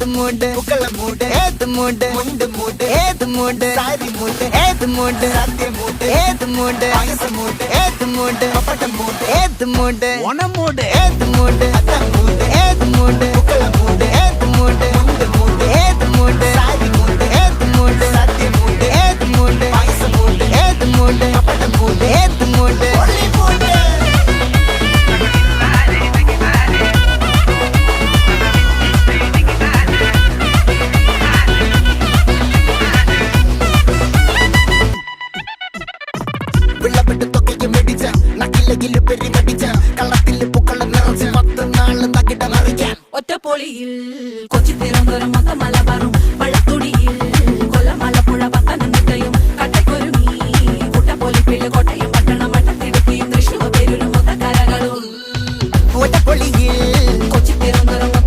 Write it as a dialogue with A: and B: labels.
A: ஏத்து மூண்டு உக்கல மூண்டு ஏத்து மூண்டு
B: முண்டு மூண்டு
A: ஏத்து மூண்டு சாரி மூண்டு ஏத்து மூண்டு
B: சத்திய மூண்டு
A: ஏத்து மூண்டு அகச
B: மூண்டு
A: ஏத்து மூண்டு பப்பட்ட
B: மூண்டு
A: ஏத்து மூண்டு ஒன மூண்டு ஏத்து மூண்டு
B: அத்தம் വിളവെട്ട് മെടിച്ച. പെരി മടിച്ച കള്ളത്തിൽ പൂക്കള നിറച്ച്. പത്ത് നാൾ നകിട മറിക്കാൻ.
C: ഒറ്റപ്പൊളിയിൽ കൊച്ചി തിരുവനന്തപുരം മലബാറും വള്ളത്തുടിയിൽ കൊല്ലം മലപ്പുഴ പത്തനംതിട്ടയും കട്ടക്കൊരുങ്ങി കുട്ടപ്പൊലിപ്പിൽ കോട്ടയം പട്ടണം വട്ടത്തിടുക്കിയും തൃശ്ശൂർ കൊച്ചി തിരുവനന്തപുരം